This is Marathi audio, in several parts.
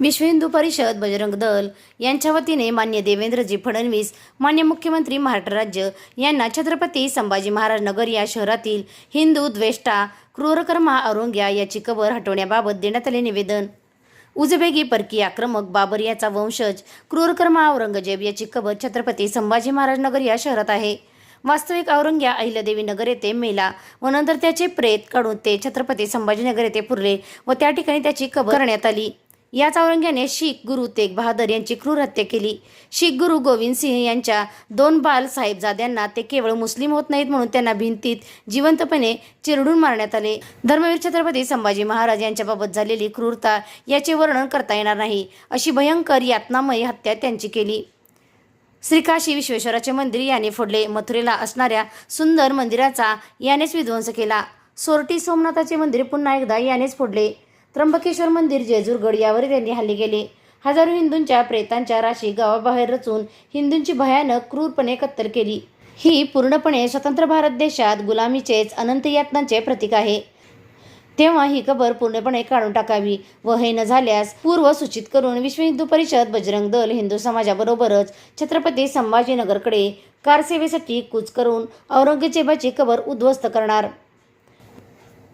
विश्व हिंदू परिषद बजरंग दल यांच्या वतीने मान्य देवेंद्रजी फडणवीस मान्य मुख्यमंत्री महाराष्ट्र राज्य यांना छत्रपती संभाजी महाराज नगर या शहरातील हिंदू द्वेष्टा क्रूरकर्मा औरंग्या याची कबर हटवण्याबाबत देण्यात आले निवेदन. उजबेगी परकी आक्रमक बाबर याचा वंशज क्रूरकर्मा औरंगजेब याची कबर छत्रपती संभाजी महाराज नगर या शहरात आहे. वास्तविक औरंग्या अहिल्यादेवी नगर येथे मेला व नंतर त्याचे प्रेत काढून ते छत्रपती संभाजीनगर येथे पुरले व त्या ठिकाणी त्याची कबर करण्यात आली. याच औरंग्याने शीख गुरु तेग बहादर यांची क्रूर हत्या केली. शीख गुरु गोविंद सिंह यांच्या दोन बाल साहेबजाद्यांना ते केवळ मुस्लिम होत नाहीत म्हणून त्यांना भिंतीत जिवंतपणे चिरडून मारण्यात आले. धर्मवीर छत्रपती संभाजी महाराज यांच्याबाबत झालेली क्रूरता याचे वर्णन करता येणार नाही अशी भयंकर यातनामय हत्या त्यांची केली. श्रीकाशी विश्वेश्वराचे मंदिर याने फोडले. मथुरेला असणाऱ्या सुंदर मंदिराचा यानेच विध्वंस केला. सोरटी सोमनाथाचे मंदिर पुन्हा एकदा यानेच फोडले. त्र्यंबकेश्वर मंदिर जेजूरगड यावर त्यांनी हल्ले केले हजारो हिंदूंच्या प्रेतांच्या राशी गावाबाहेर रचून हिंदूंची भयानक क्रूरपणे कत्तल केली. ही पूर्णपणे स्वतंत्र भारत देशात गुलामीचेच अनंत यातनांचे प्रतीक आहे. तेव्हा ही कबर पूर्णपणे काढून टाकावी व हे न झाल्यास पूर्व सूचित करून विश्व हिंदू परिषद बजरंग दल हिंदू समाजाबरोबरच छत्रपती संभाजीनगरकडे कारसेवेसाठी कूच करून औरंगजेबाची कबर उद्ध्वस्त करणार.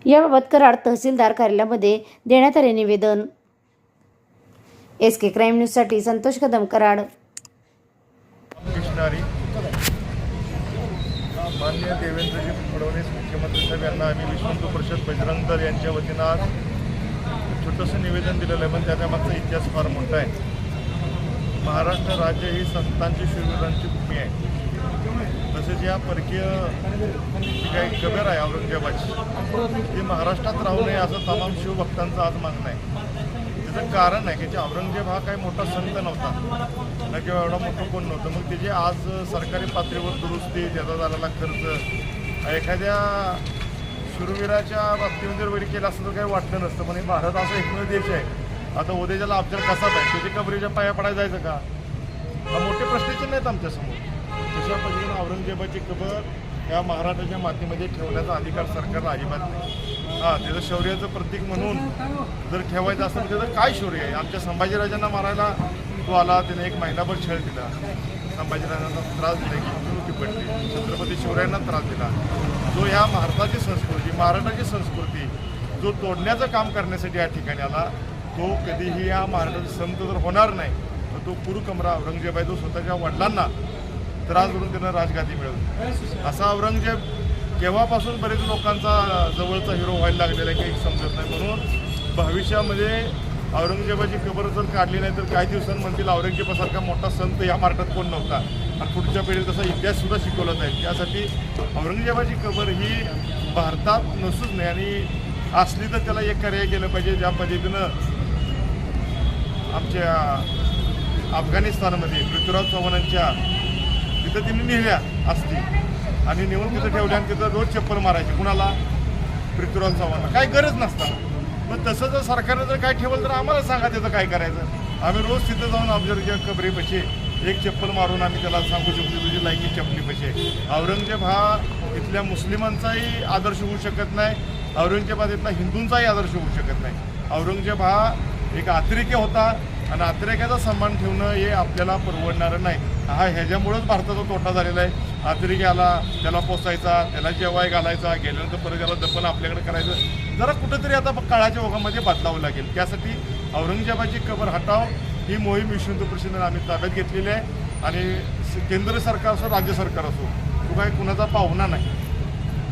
याबाबत कराड तहसीलदार कार्यालयामध्ये देण्यात आले निवेदन. एस के क्राईम न्यूजसाठी संतोष कदम कराड. कृष्णारी मान्य देवेंद्रजी फडणवीस मुख्यमंत्री साहेब यांना आम्ही विश्व परिषद बजरंग दल यांच्या वतीनं आज छोटंसं निवेदन दिलेलं आहे पण त्याच्या मागचा इतिहास फार मोठा आहे. महाराष्ट्र राज्य ही संतांची शूरवीरांची भूमी आहे. तसेच या परकीय जी काही कबर आहे औरंगजेबाची ती महाराष्ट्रात राहू नये असं तमाम शिवभक्तांचं आज मागणं आहे. त्याचं कारण आहे की जे औरंगजेब हा काही मोठा संत नव्हता ना किंवा एवढा मोठं कोण नव्हतं. मग त्याची आज सरकारी पातळीवर दुरुस्ती त्याचा झालेला खर्च एखाद्या शूरवीराच्या बाबतीमध्ये जर वरी केलं असं तर काही वाटलं नसतं. पण हे भारत असा एकमेव देश आहे. आता उद्याच्याला अफजल कसा आहे त्याची कबरीच्या पाया पडायला जायचं का? हा मोठे प्रश्नचिन्ह आहेत आमच्यासमोर. अशा पद्धतीनं औरंगजेबाची कबर या महाराष्ट्राच्या मातीमध्ये ठेवण्याचा अधिकार सरकारला अजिबात नाही. हां त्याचं शौर्याचं प्रतीक म्हणून जर ठेवायचं असेल त्याचं काय शौर्य आहे? आमच्या संभाजीराजांना मारायला तो आला त्याने एक महिनाभर छळ दिला. संभाजीराजांना त्रास दिला की मृत्यू पडली. छत्रपती शिवरायांना त्रास दिला. जो ह्या भारताची संस्कृती महाराष्ट्राची संस्कृती जो तोडण्याचं काम करण्यासाठी या ठिकाणी आला तो कधीही या महाराष्ट्राचा संत जर होणार नाही. तर तो कुरुकमरा औरंगजेब आहे जो स्वतःच्या वडिलांना त्रास करून त्यांना राजगादी मिळवली. असा औरंगजेब केव्हापासून बरेच लोकांचा जवळचा हिरो व्हायला लागलेला आहे काही समजत नाही. म्हणून भविष्यामध्ये औरंगजेबाची कबर जर काढली नाही तर काही दिवसांमधील म्हणतील औरंगजेबासारखा मोठा संत या महाराष्ट्रात कोण नव्हता. आणि पुढच्या पिढीला तसा इतिहाससुद्धा शिकवला जाईल. त्यासाठी औरंगजेबाची कबर ही भारतात नसूच नाही आणि असली तर त्याला एक कार्य केलं पाहिजे ज्या पद्धतीनं आमच्या अफगाणिस्तानमध्ये पृथ्वीराज चव्हाणांच्या पद्धतीने तिने नेल्या असतील आणि नेऊन तिथं ठेवल्या आणि तिथं रोज चप्पल मारायची. कुणाला? पृथ्वीराज चव्हाणला. काही गरज नसताना. मग तसं जर सरकारनं जर काय ठेवलं तर आम्हाला सांगा त्याचं काय करायचं. आम्ही रोज तिथं जाऊन ऑब्झर्व कबरेपाशी एक चप्पल मारून आम्ही त्याला सांगू शकतो तुझी लायकी चपलीपाशी औरंगजेब हा इथल्या मुस्लिमांचाही आदर्श होऊ शकत नाही. औरंगजेबात इथला हिंदूंचाही आदर्श होऊ शकत नाही. औरंगजेब हा एक अतिरेकी होता. आणि अतिरेक्याचा सन्मान ठेवणं हे आपल्याला परवडणारं नाही. हा ह्याच्यामुळंच भारताचा तोटा झालेला आहे. अतिरेकी आला त्याला पोसायचा त्याला जेवाय घालायचा गेल्यानंतर परत त्याला दफन आपल्याकडे करायचं. जरा कुठंतरी आता काळाच्या ओघामध्ये बदलावं लागेल. त्यासाठी औरंगजेबाची कबर हटाव ही मोहीम विश्वंत प्रसिद्ध आम्ही ताब्यात घेतलेली आहे. आणि केंद्र सरकार असो राज्य सरकार असो तो काही कुणाचा पाहुणा नाही.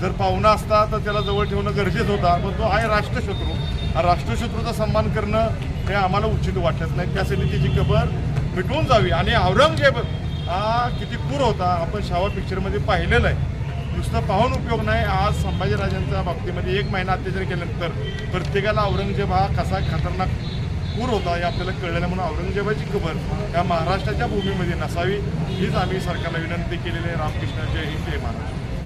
जर पाहुणा असता तर त्याला जवळ ठेवणं गरजेचं होता. पण तो आहे राष्ट्रशत्रू. राष्ट्रशत्रूचा सन्मान करणं हे आम्हाला उचित वाटत नाही. त्यासाठी त्याची कबर मिटवून जावी. आणि औरंगजेब हा किती पूर होता आपण शावा पिक्चरमध्ये पाहिलेलं आहे. नुसतं पाहून उपयोग नाही. आज संभाजीराजांच्या बाबतीमध्ये एक महिना अत्याचार केल्यानंतर प्रत्येकाला औरंगजेब हा कसा खतरनाक पूर होता हे आपल्याला कळलं नाही म्हणून औरंगजेबाची कबर या महाराष्ट्राच्या भूमीमध्ये नसावी हीच आम्ही सरकारला विनंती केलेली आहे. रामकृष्ण जय हिंद जय महाराष्ट्र.